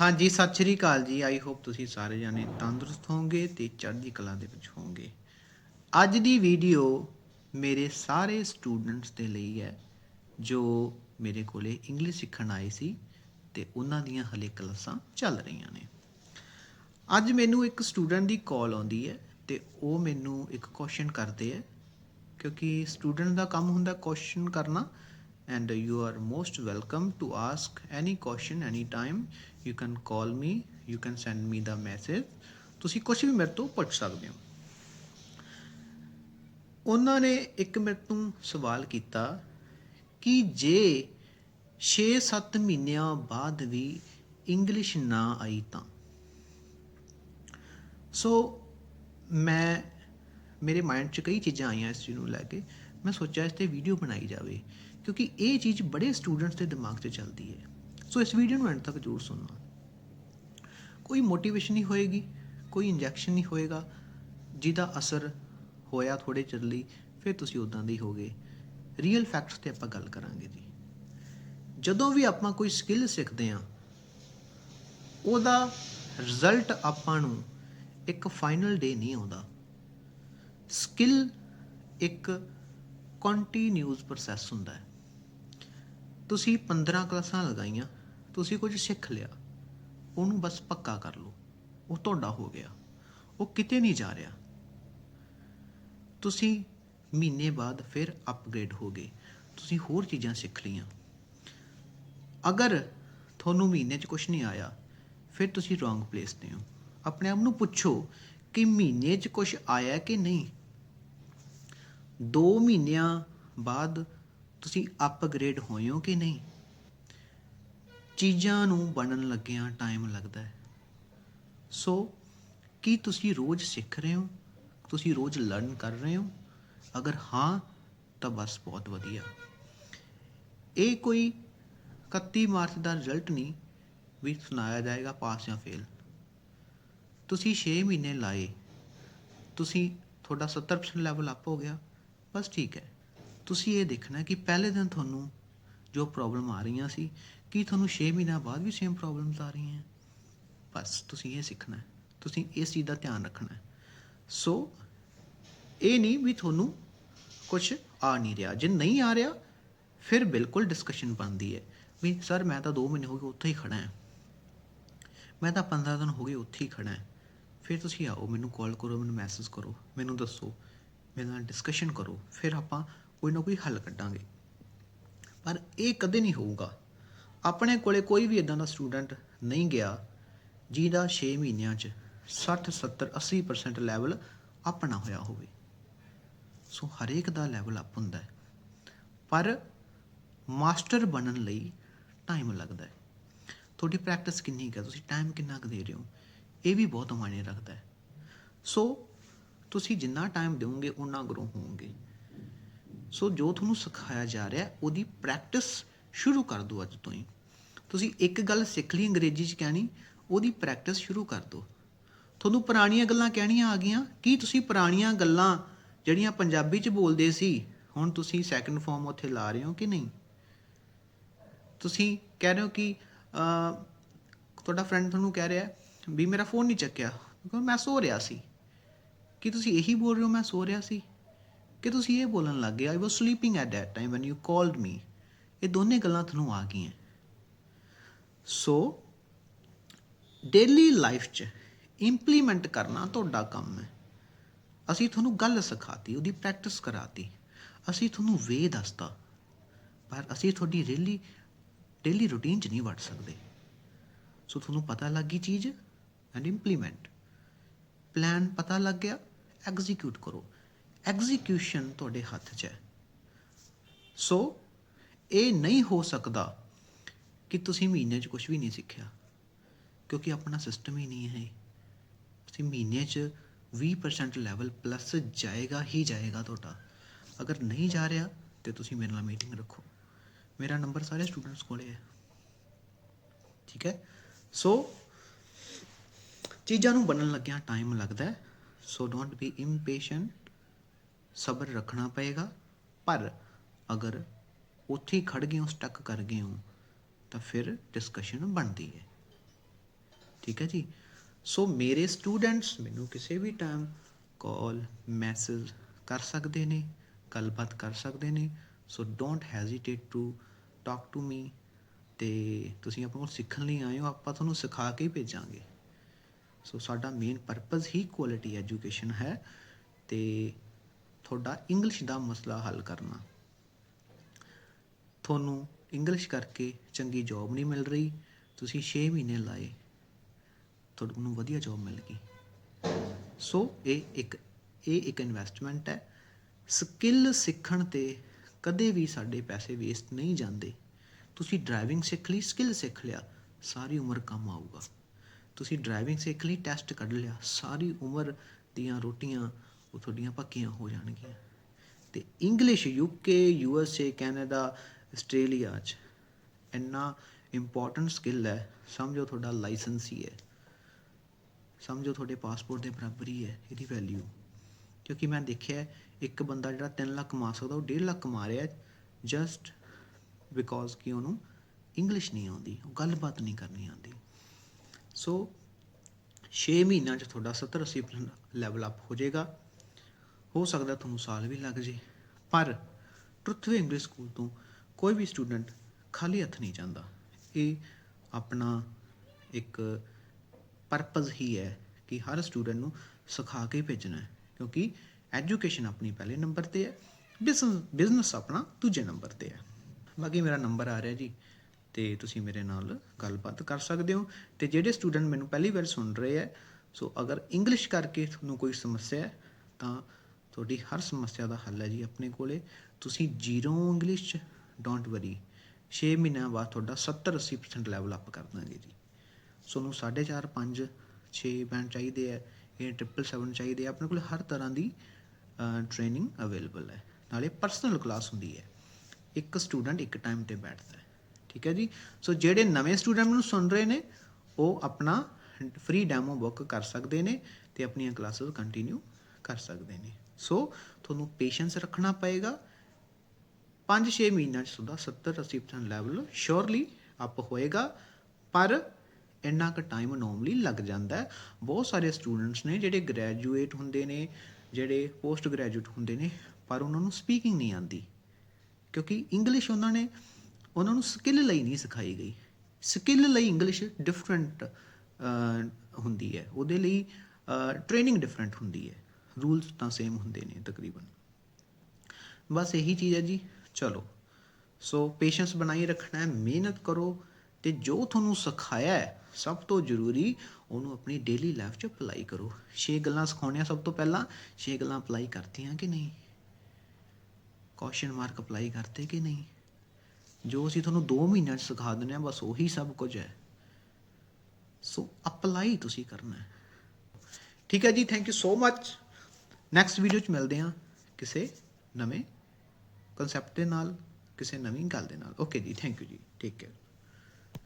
ਹਾਂਜੀ, ਸਤਿ ਸ਼੍ਰੀ ਅਕਾਲ ਜੀ। ਆਈ ਹੋਪ ਤੁਸੀਂ ਸਾਰੇ ਜਾਣੇ ਤੰਦਰੁਸਤ ਹੋਵੋਗੇ ਤੇ ਚੜ੍ਹਦੀ ਕਲਾ ਦੇ ਵਿੱਚ ਹੋਵੋਗੇ। ਅੱਜ ਦੀ ਵੀਡੀਓ ਮੇਰੇ ਸਾਰੇ ਸਟੂਡੈਂਟਸ ਦੇ ਲਈ ਹੈ, ਜੋ ਮੇਰੇ ਕੋਲੇ ਇੰਗਲਿਸ਼ ਸਿੱਖਣ ਆਏ ਸੀ ਤੇ ਉਹਨਾਂ ਦੀਆਂ ਹਲੇ ਕਲਾਸਾਂ ਚੱਲ ਰਹੀਆਂ ਨੇ। ਅੱਜ ਮੈਨੂੰ ਇੱਕ ਸਟੂਡੈਂਟ ਦੀ ਕਾਲ ਆਉਂਦੀ ਹੈ ਤੇ ਉਹ ਮੈਨੂੰ ਇੱਕ ਕੁਐਸਚਨ ਕਰਦੇ ਹੈ, ਕਿਉਂਕਿ ਸਟੂਡੈਂਟ ਦਾ ਕੰਮ ਹੁੰਦਾ ਕੁਐਸਚਨ ਕਰਨਾ and you are most welcome to ask any question any time you can call me you can send me the message ਤੁਸੀਂ ਕੁਝ ਵੀ ਮੇਰੇ ਤੋਂ ਪੁੱਛ ਸਕਦੇ ਹੋ। ਉਹਨਾਂ ਨੇ ਇੱਕ ਮੇਰੇ ਤੋਂ ਸਵਾਲ ਕੀਤਾ ਕਿ ਜੇ 6-7 ਮਹੀਨਿਆਂ ਬਾਅਦ ਵੀ ਇੰਗਲਿਸ਼ ਨਾ ਆਈ ਤਾਂ। ਸੋ ਮੈਂ, ਮੇਰੇ ਮਾਈਂਡ 'ਚ ਕਈ ਚੀਜ਼ਾਂ ਆਈਆਂ ਇਸ ਚੀਜ਼ ਨੂੰ ਲੈ ਕੇ। ਮੈਂ ਸੋਚਿਆ ਇਸ ਤੇ ਵੀਡੀਓ ਬਣਾਈ ਜਾਵੇ। ਕਿਉਂਕਿ ਇਹ ਚੀਜ਼ ਬੜੇ ਸਟੂਡੈਂਟਸ ਦੇ ਦਿਮਾਗ 'ਚ ਚੱਲਦੀ ਹੈ। ਸੋ ਇਸ ਵੀਡੀਓ ਨੂੰ ਐਂਡ ਤੱਕ ਜ਼ਰੂਰ ਸੁਣਨਾ ਕੋਈ ਮੋਟੀਵੇਸ਼ਨ ਨਹੀਂ ਹੋਏਗੀ, ਕੋਈ ਇੰਜੈਕਸ਼ਨ ਨਹੀਂ ਹੋਏਗਾ, ਜਿਹਦਾ ਅਸਰ ਹੋਇਆ ਥੋੜੇ ਚਿਰ ਲਈ, ਫਿਰ ਤੁਸੀਂ ਉਦਾਂ ਦੇ ਹੀ ਹੋਗੇ। ਰੀਅਲ ਫੈਕਟਸ ਤੇ ਆਪਾਂ ਗੱਲ ਕਰਾਂਗੇ ਜੀ। ਜਦੋਂ ਵੀ ਆਪਾਂ ਕੋਈ ਸਕਿੱਲ ਸਿੱਖਦੇ ਹਾਂ, ਉਹਦਾ ਰਿਜ਼ਲਟ ਆਪਾਂ ਨੂੰ ਇੱਕ ਫਾਈਨਲ ਡੇ ਨਹੀਂ ਆਉਂਦਾ। ਸਕਿੱਲ ਇੱਕ ਕੰਟੀਨਿਊਸ ਪ੍ਰੋਸੈਸ ਹੁੰਦਾ ਹੈ। ਤੁਸੀਂ 15 ਕਲਾਸਾਂ ਲਗਾਈਆਂ, ਤੁਸੀਂ ਕੁਝ ਸਿੱਖ ਲਿਆ, ਉਹਨੂੰ ਬਸ ਪੱਕਾ ਕਰ ਲਓ, ਉਹ ਤੁਹਾਡਾ ਹੋ ਗਿਆ, ਉਹ ਕਿਤੇ ਨਹੀਂ ਜਾ ਰਿਹਾ। ਤੁਸੀਂ ਮਹੀਨੇ ਬਾਅਦ ਫਿਰ ਅਪਗ੍ਰੇਡ ਹੋ ਗਏ, ਤੁਸੀਂ ਹੋਰ ਚੀਜ਼ਾਂ ਸਿੱਖ ਲਈਆਂ। ਅਗਰ ਤੁਹਾਨੂੰ ਮਹੀਨੇ 'ਚ ਕੁਝ ਨਹੀਂ ਆਇਆ, ਫਿਰ ਤੁਸੀਂ ਰੋਂਗ ਪਲੇਸ ਤੇ ਹੋ। ਆਪਣੇ ਆਪ ਨੂੰ ਪੁੱਛੋ ਕਿ ਮਹੀਨੇ 'ਚ ਕੁਝ ਆਇਆ ਕਿ ਨਹੀਂ। 2 ਮਹੀਨਿਆਂ ਬਾਅਦ ਤੁਸੀਂ ਅਪਗ੍ਰੇਡ ਹੋਏ ਹੋ ਕਿ ਨਹੀਂ? ਚੀਜ਼ਾਂ ਨੂੰ ਬਣਨ ਲੱਗਿਆਂ ਟਾਈਮ ਲੱਗਦਾ ਹੈ। ਸੋ ਕੀ ਤੁਸੀਂ ਰੋਜ਼ ਸਿੱਖ ਰਹੇ ਹੋ? ਤੁਸੀਂ ਰੋਜ਼ ਲਰਨ ਕਰ ਰਹੇ ਹੋ? ਅਗਰ ਹਾਂ, ਤਾਂ ਬਸ ਬਹੁਤ ਵਧੀਆ। ਇਹ ਕੋਈ 31 ਮਾਰਚ ਦਾ ਰਿਜ਼ਲਟ ਨਹੀਂ, ਵੀ ਸੁਣਾਇਆ ਜਾਏਗਾ ਪਾਸ ਜਾਂ ਫੇਲ ਤੁਸੀਂ 6 ਮਹੀਨੇ ਲਾਏ। ਤੁਸੀਂ ਤੁਹਾਡਾ 70% ਲੈਵਲ ਅਪ ਹੋ ਗਿਆ। ਬਸ ਠੀਕ ਹੈ। ਤੁਸੀਂ ਇਹ ਦੇਖਣਾ ਕਿ ਪਹਿਲੇ ਦਿਨ ਤੁਹਾਨੂੰ ਜੋ ਪ੍ਰੋਬਲਮ ਆ ਰਹੀਆਂ ਸੀ, ਕੀ ਤੁਹਾਨੂੰ 6 ਮਹੀਨਿਆਂ ਬਾਅਦ ਵੀ ਸੇਮ ਪ੍ਰੋਬਲਮਸ ਆ ਰਹੀਆਂ ਬਸ ਤੁਸੀਂ ਇਹ ਸਿੱਖਣਾ ਤੁਸੀਂ ਇਸ ਚੀਜ਼ ਦਾ ਧਿਆਨ ਰੱਖਣਾ ਸੋ ਇਹ ਨਹੀਂ ਵੀ ਤੁਹਾਨੂੰ ਕੁਝ ਆ ਨਹੀਂ ਰਿਹਾ। ਜੇ ਨਹੀਂ ਆ ਰਿਹਾ, ਫਿਰ ਬਿਲਕੁਲ ਡਿਸਕਸ਼ਨ ਬਣਦੀ ਹੈ ਵੀ ਸਰ ਮੈਂ ਤਾਂ 2 ਮਹੀਨੇ ਹੋ ਗਏ ਉੱਥੇ ਹੀ ਖੜਾ ਹਾਂ। ਮੈਂ ਤਾਂ 15 ਦਿਨ ਹੋ ਗਏ ਉੱਥੇ ਹੀ ਖੜਾ ਹਾਂ। ਫਿਰ ਤੁਸੀਂ ਆਓ, ਮੈਨੂੰ ਕਾਲ ਕਰੋ, ਮੈਨੂੰ ਮੈਸੇਜ ਕਰੋ, ਮੈਨੂੰ ਦੱਸੋ, ਮੇਰੇ ਨਾਲ ਡਿਸਕਸ਼ਨ ਕਰੋ। ਫਿਰ ਆਪਾਂ ਕੋਈ ਨਾ ਕੋਈ ਹੱਲ ਕੱਢਾਂਗੇ। ਪਰ ਇਹ ਕਦੇ ਨਹੀਂ ਹੋਊਗਾ। ਆਪਣੇ ਕੋਲੇ ਕੋਈ ਵੀ ਇਦਾਂ ਦਾ ਸਟੂਡੈਂਟ ਨਹੀਂ ਗਿਆ, ਜਿਹਦਾ 6 ਮਹੀਨਿਆਂ 'ਚ 60 70 80% ਲੈਵਲ ਅਪ ਹੋਇਆ ਹੋਵੇ। ਸੋ ਹਰੇਕ ਦਾ ਲੈਵਲ ਅਪ ਹੁੰਦਾ ਹੈ। ਪਰ ਮਾਸਟਰ ਬਣਨ ਲਈ ਟਾਈਮ ਲੱਗਦਾ ਹੈ। ਤੁਹਾਡੀ ਪ੍ਰੈਕਟਿਸ ਕਿੰਨੀ ਹੈ? ਤੁਸੀਂ ਟਾਈਮ ਕਿੰਨਾ ਕੁ ਦੇ ਰਹੇ ਹੋ? ਇਹ ਵੀ ਬਹੁਤ ਮਾਇਨੇ ਰੱਖਦਾ ਹੈ। ਸੋ ਤੁਸੀਂ ਜਿੰਨਾ ਟਾਈਮ ਦਿਓਗੇ ਉਨਾ ਗਰੋ ਹੋਵੋਗੇ। ਸੋ ਜੋ ਤੁਹਾਨੂੰ ਸਿਖਾਇਆ ਜਾ ਰਿਹਾ, ਉਹਦੀ ਪ੍ਰੈਕਟਿਸ ਸ਼ੁਰੂ ਕਰ ਦਿਓ ਅੱਜ ਤੋਂ ਹੀ। ਤੁਸੀਂ ਇੱਕ ਗੱਲ ਸਿੱਖ ਲਈ ਅੰਗਰੇਜ਼ੀ 'ਚ ਕਹਿਣੀ, ਉਹਦੀ ਪ੍ਰੈਕਟਿਸ ਸ਼ੁਰੂ ਕਰ ਦਿਓ। ਤੁਹਾਨੂੰ ਪੁਰਾਣੀਆਂ ਗੱਲਾਂ ਕਹਿਣੀਆਂ ਆ ਗਈਆਂ, ਕੀ ਤੁਸੀਂ ਪੁਰਾਣੀਆਂ ਗੱਲਾਂ ਜਿਹੜੀਆਂ ਪੰਜਾਬੀ 'ਚ ਬੋਲਦੇ ਸੀ, ਹੁਣ ਤੁਸੀਂ ਸੈਕੰਡ ਫਾਰਮ ਉੱਥੇ ਲਾ ਰਹੇ ਹੋ ਕਿ ਨਹੀਂ? ਤੁਸੀਂ ਕਹਿ ਰਹੇ ਹੋ ਕਿ ਤੁਹਾਡਾ ਫਰੈਂਡ ਤੁਹਾਨੂੰ ਕਹਿ ਰਿਹਾ ਵੀ ਮੇਰਾ ਫੋਨ ਨਹੀਂ ਚੱਕਿਆ। ਕਿਉਂਕਿ ਮੈਂ ਸੋ ਰਿਹਾ ਸੀ। ਕੀ ਤੁਸੀਂ ਇਹੀ ਬੋਲ ਰਹੇ ਹੋ ਮੈਂ ਸੋ ਰਿਹਾ ਸੀ? ਕਿ ਤੁਸੀਂ ਇਹ ਬੋਲਣ ਲੱਗ ਗਏ I was sleeping at that time when you called me ਇਹ ਦੋਨੇ ਗੱਲਾਂ ਤੁਹਾਨੂੰ ਆ ਗਈਆਂ। ਸੋ ਡੇਲੀ ਲਾਈਫ 'ਚ ਇੰਪਲੀਮੈਂਟ ਕਰਨਾ ਤੁਹਾਡਾ ਕੰਮ ਹੈ। ਅਸੀਂ ਤੁਹਾਨੂੰ ਗੱਲ ਸਿਖਾਤੀ, ਉਹਦੀ ਪ੍ਰੈਕਟਿਸ ਕਰਾਤੀ। ਅਸੀਂ ਤੁਹਾਨੂੰ ਵੇ ਦੱਸਤਾ। ਪਰ ਅਸੀਂ ਤੁਹਾਡੀ ਰੇਲੀ ਡੇਲੀ ਰੂਟੀਨ 'ਚ ਨਹੀਂ ਵੜ ਸਕਦੇ। ਸੋ ਤੁਹਾਨੂੰ ਪਤਾ ਲੱਗ ਗਈ ਚੀਜ਼ ਐਂਡ ਇੰਪਲੀਮੈਂਟ ਪਲਾਨ ਪਤਾ ਲੱਗ ਗਿਆ ਐਗਜ਼ੀਕਿਊਟ ਕਰੋ। ਐਗਜ਼ੀਕਿਊਸ਼ਨ ਤੁਹਾਡੇ ਹੱਥ 'ਚ ਹੈ। ਸੋ, ਇਹ ਨਹੀਂ ਹੋ ਸਕਦਾ ਕਿ ਤੁਸੀਂ ਮਹੀਨੇ 'ਚ ਕੁਝ ਵੀ ਨਹੀਂ ਸਿੱਖਿਆ, ਕਿਉਂਕਿ ਆਪਣਾ ਸਿਸਟਮ ਹੀ ਨਹੀਂ ਹੈ ਤੁਸੀਂ ਮਹੀਨੇ 'ਚ 20% ਲੈਵਲ ਪਲੱਸ ਜਾਏਗਾ, ਹੀ ਜਾਏਗਾ ਤੁਹਾਡਾ। ਅਗਰ ਨਹੀਂ ਜਾ ਰਿਹਾ, ਤੇ ਤੁਸੀਂ ਮੇਰੇ ਨਾਲ ਮੀਟਿੰਗ ਰੱਖੋ। ਮੇਰਾ ਨੰਬਰ ਸਾਰੇ ਸਟੂਡੈਂਟਸ ਕੋਲੇ ਹੈ। ਠੀਕ ਹੈ? ਸੋ, ਚੀਜ਼ਾਂ ਨੂੰ ਬਣਨ ਲੱਗਿਆਂ ਟਾਈਮ ਲੱਗਦਾ ਸੋ ਡੋਂਟ ਬੀ ਇੰਪੇਸ਼ੈਂਟ ਸਬਰ ਰੱਖਣਾ ਪਏਗਾ। ਪਰ ਅਗਰ ਉੱਥੇ ਹੀ ਖੜ ਗਏ ਹੋ ਸਟਕ ਕਰ ਗਏ ਹੋ, ਤਾਂ ਫਿਰ ਡਿਸਕਸ਼ਨ ਬਣਦੀ ਹੈ। ਠੀਕ ਹੈ ਜੀ? ਸੋ ਮੇਰੇ ਸਟੂਡੈਂਟਸ ਮੈਨੂੰ ਕਿਸੇ ਵੀ ਟਾਈਮ ਕਾਲ ਮੈਸੇਜ ਕਰ ਸਕਦੇ ਨੇ, ਗੱਲਬਾਤ ਕਰ ਸਕਦੇ ਨੇ। So don't hesitate to talk to me ਤੇ ਤੁਸੀਂ ਆਪਾਂ ਕੋਲ ਸਿੱਖਣ ਲਈ ਆਏ ਹੋ, ਆਪਾਂ ਤੁਹਾਨੂੰ ਸਿਖਾ ਕੇ ਹੀ ਭੇਜਾਂਗੇ। ਸੋ ਸਾਡਾ ਮੇਨ ਪਰਪਸ ਹੀ ਕੁਆਲਿਟੀ ਐਜੂਕੇਸ਼ਨ ਹੈ। ਤੇ ਤੁਹਾਡਾ ਇੰਗਲਿਸ਼ ਦਾ ਮਸਲਾ ਹੱਲ ਕਰਨਾ। ਤੁਹਾਨੂੰ ਇੰਗਲਿਸ਼ ਕਰਕੇ ਚੰਗੀ ਜੌਬ ਨਹੀਂ ਮਿਲ ਰਹੀ। ਤੁਸੀਂ 6 ਮਹੀਨੇ ਲਾਏ। ਤੁਹਾਨੂੰ ਵਧੀਆ ਜੌਬ ਮਿਲ ਗਈ। ਸੋ ਇਹ ਇੱਕ ਇਹ ਇੱਕ ਇਨਵੈਸਟਮੈਂਟ ਹੈ। ਸਕਿੱਲ ਸਿੱਖਣ ਤੇ ਕਦੇ ਵੀ ਸਾਡੇ ਪੈਸੇ ਵੇਸਟ ਨਹੀਂ ਜਾਂਦੇ। ਤੁਸੀਂ ਡਰਾਈਵਿੰਗ ਸਿੱਖ ਲਈ ਸਕਿੱਲ ਸਿੱਖ ਲਿਆ, ਸਾਰੀ ਉਮਰ ਕੰਮ ਆਊਗਾ। ਤੁਸੀਂ ਡਰਾਈਵਿੰਗ ਸਿੱਖ ਲਈ ਟੈਸਟ ਕੱਢ ਲਿਆ, ਸਾਰੀ ਉਮਰ ਦੀਆਂ ਰੋਟੀਆਂ ਉਹ ਤੁਹਾਡੀਆਂ ਪੱਕੀਆਂ ਹੋ ਜਾਣਗੀਆਂ। ਤੇ English UK U S A Canada Australia 'ਚ ਇੰਨਾ ਇੰਪੋਰਟੈਂਟ ਸਕਿੱਲ ਹੈ। ਸਮਝੋ ਤੁਹਾਡਾ ਲਾਇਸੈਂਸ ਹੀ ਹੈ। ਸਮਝੋ ਤੁਹਾਡੇ ਪਾਸਪੋਰਟ ਦੇ ਬਰਾਬਰ ਹੀ ਹੈ ਇਹਦੀ ਵੈਲਿਊ ਕਿਉਂਕਿ ਮੈਂ ਦੇਖਿਆ ਇੱਕ ਬੰਦਾ ਜਿਹੜਾ 3 ਲੱਖ ਕਮਾ ਸਕਦਾ, ਉਹ 1.5 ਲੱਖ ਕਮਾ ਰਿਹਾ ਜਸਟ ਬਿਕੋਜ਼ ਕਿ ਉਹਨੂੰ ਇੰਗਲਿਸ਼ ਨਹੀਂ ਆਉਂਦੀ, ਉਹ ਗੱਲਬਾਤ ਨਹੀਂ ਕਰਨੀ ਆਉਂਦੀ। ਸੋ 6 ਮਹੀਨਿਆਂ 'ਚ ਤੁਹਾਡਾ 70 80% ਲੈਵਲ ਅਪ ਹੋ ਜਾਏਗਾ। ਹੋ ਸਕਦਾ ਤੁਹਾਨੂੰ ਸਾਲ ਵੀ ਲੱਗ ਜੇ। ਪਰ ਟਰੁਥਵੇ ਇੰਗਲਿਸ਼ ਸਕੂਲ ਤੋਂ ਕੋਈ ਵੀ ਸਟੂਡੈਂਟ ਖਾਲੀ ਹੱਥ ਨਹੀਂ ਜਾਂਦਾ। ਇਹ ਆਪਣਾ ਇੱਕ ਪਰਪਸ ਹੀ ਹੈ ਕਿ ਹਰ ਸਟੂਡੈਂਟ ਨੂੰ ਸਿਖਾ ਕੇ ਭੇਜਣਾ ਹੈ। ਕਿਉਂਕਿ ਐਜੂਕੇਸ਼ਨ ਆਪਣੀ ਪਹਿਲੇ ਨੰਬਰ ਤੇ ਹੈ ਬਿਜ਼ਨਸ ਬਿਜ਼ਨਸ ਆਪਣਾ ਦੂਜੇ ਨੰਬਰ ਤੇ ਹੈ। ਬਾਕੀ ਮੇਰਾ ਨੰਬਰ ਆ ਰਿਹਾ ਜੀ, ਤੇ ਤੁਸੀਂ ਮੇਰੇ ਨਾਲ ਗੱਲਬਾਤ ਕਰ ਸਕਦੇ ਹੋ। ਤੇ ਜਿਹੜੇ ਸਟੂਡੈਂਟ ਮੈਨੂੰ ਪਹਿਲੀ ਵਾਰ ਸੁਣ ਰਹੇ ਹੈ, ਸੋ ਅਗਰ ਇੰਗਲਿਸ਼ ਕਰਕੇ ਤੁਹਾਨੂੰ ਕੋਈ ਸਮੱਸਿਆ ਹੈ, ਤਾਂ ਤੁਹਾਡੀ ਹਰ ਸਮੱਸਿਆ ਦਾ ਹੱਲ ਹੈ ਜੀ ਆਪਣੇ ਕੋਲੇ। ਤੁਸੀਂ ਜ਼ੀਰੋ ਇੰਗਲਿਸ਼ ਚ ਡੋਂਟ ਵਰੀ 6 ਮਹੀਨਿਆਂ ਬਾਅਦ ਤੁਹਾਡਾ 70 80% ਲੈਵਲ ਅਪ ਕਰ ਦਾਂਗੇ ਜੀ। ਤੁਹਾਨੂੰ 4.5 5 6 ਬੈਂਡ ਚਾਹੀਦੇ ਹੈ ਇਹ 777 ਚਾਹੀਦੇ ਆ। ਆਪਣੇ ਕੋਲ ਹਰ ਤਰ੍ਹਾਂ ਦੀ ਟ੍ਰੇਨਿੰਗ ਅਵੇਲੇਬਲ ਹੈ। ਨਾਲੇ ਪਰਸਨਲ ਕਲਾਸ ਹੁੰਦੀ ਹੈ। ਇੱਕ ਸਟੂਡੈਂਟ ਇੱਕ ਟਾਈਮ ਤੇ ਬੈਠਦਾ ਹੈ। ਠੀਕ ਹੈ ਜੀ? ਸੋ ਜਿਹੜੇ ਨਵੇਂ ਸਟੂਡੈਂਟ ਨੂੰ ਸੁਣ ਰਹੇ ਨੇ, ਉਹ ਆਪਣਾ ਫ੍ਰੀ ਡੈਮੋ ਬੁੱਕ ਕਰ ਸਕਦੇ ਨੇ ਤੇ ਆਪਣੀਆਂ ਕਲਾਸਿਸ ਕੰਟੀਨਿਊ ਕਰ ਸਕਦੇ ਨੇ। ਸੋ ਤੁਹਾਨੂੰ ਪੇਸ਼ੈਂਸ ਰੱਖਣਾ ਪਏਗਾ। 5-6 ਮਹੀਨਿਆਂ ਚ ਤੁਹਾਡਾ 70-80% ਲੈਵਲ ਸ਼ੋਰਲੀ ਅਪ ਹੋਏਗਾ। ਪਰ ਇੰਨਾ ਕੁ ਟਾਈਮ ਨੋਰਮਲੀ ਲੱਗ ਜਾਂਦਾ ਹੈ। ਬਹੁਤ ਸਾਰੇ ਸਟੂਡੈਂਟਸ ਨੇ ਜਿਹੜੇ ਗ੍ਰੈਜੂਏਟ ਹੁੰਦੇ ਨੇ, ਜਿਹੜੇ ਪੋਸਟ ਗ੍ਰੈਜੂਏਟ ਹੁੰਦੇ ਨੇ, ਪਰ ਉਹਨਾਂ ਨੂੰ ਸਪੀਕਿੰਗ ਨਹੀਂ ਆਉਂਦੀ। ਕਿਉਂਕਿ ਇੰਗਲਿਸ਼ ਉਹਨਾਂ ਨੇ, ਉਹਨਾਂ ਨੂੰ ਸਕਿੱਲ ਲਈ ਨਹੀਂ ਸਿਖਾਈ ਗਈ। ਸਕਿੱਲ ਲਈ ਇੰਗਲਿਸ਼ ਡਿਫਰੈਂਟ ਹੁੰਦੀ ਹੈ। ਉਹਦੇ ਲਈ ਟ੍ਰੇਨਿੰਗ ਡਿਫਰੈਂਟ ਹੁੰਦੀ ਹੈ। ਰੂਲਸ ਤਾਂ ਸੇਮ ਹੁੰਦੇ ਨੇ ਤਕਰੀਬਨ। ਬਸ ਇਹੀ ਚੀਜ਼ ਹੈ ਜੀ, ਚਲੋ। ਸੋ ਪੇਸ਼ੈਂਸ ਬਣਾਈ ਰੱਖਣਾ ਹੈ, ਮਿਹਨਤ ਕਰੋ ਤੇ ਜੋ ਤੁਹਾਨੂੰ ਸਿਖਾਇਆ ਹੈ, ਸਭ ਤੋਂ ਜ਼ਰੂਰੀ ਉਹਨੂੰ ਆਪਣੀ ਡੇਲੀ ਲਾਈਫ 'ਚ ਅਪਲਾਈ ਕਰੋ। ਛੇ ਗੱਲਾਂ ਸਿਖਾਉਣੀਆਂ ਸਭ ਤੋਂ ਪਹਿਲਾਂ, ਛੇ ਗੱਲਾਂ ਅਪਲਾਈ ਕਰਤੀਆਂ ਕਿ ਨਹੀਂ? ਕੁਐਸਚਨ ਮਾਰਕ ਅਪਲਾਈ ਕਰਤੇ ਕਿ ਨਹੀਂ? ਜੋ ਅਸੀਂ ਤੁਹਾਨੂੰ 2 ਮਹੀਨਿਆਂ 'ਚ ਸਿਖਾ ਦਿੰਦੇ ਆ ਬਸ ਉਹੀ ਸਭ ਕੁਝ ਹੈ। ਸੋ ਅਪਲਾਈ ਤੁਸੀਂ ਕਰਨਾ ਹੈ। ਠੀਕ ਹੈ ਜੀ thank you so much next video 'ਚ ਮਿਲਦੇ ਹਾਂ ਕਿਸੇ ਨਵੇਂ ਕਨਸੈਪਟ ਦੇ ਨਾਲ, ਕਿਸੇ ਨਵੀਂ ਗੱਲ ਦੇ ਨਾਲ। ਓਕੇ ਜੀ ਥੈਂਕ ਯੂ ਜੀ ਟੇਕ ਕੇਅਰ